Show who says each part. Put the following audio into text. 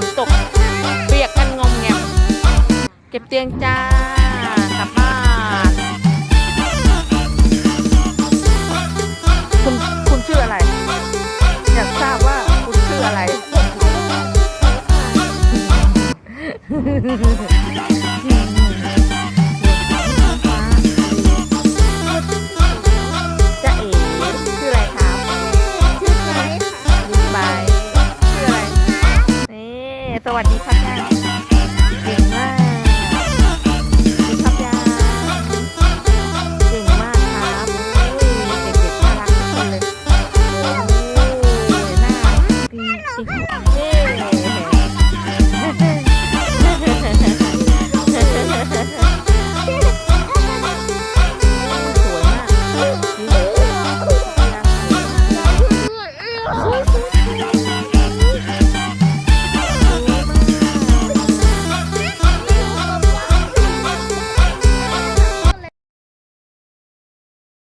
Speaker 1: ฝนตก เปียกกันงอมแงมเก็บเตียงจ้ากลับบ้านคุณคุณชื่ออะไร อยากทราบว่าคุณชื่ออะไร สวัสดีค่ะ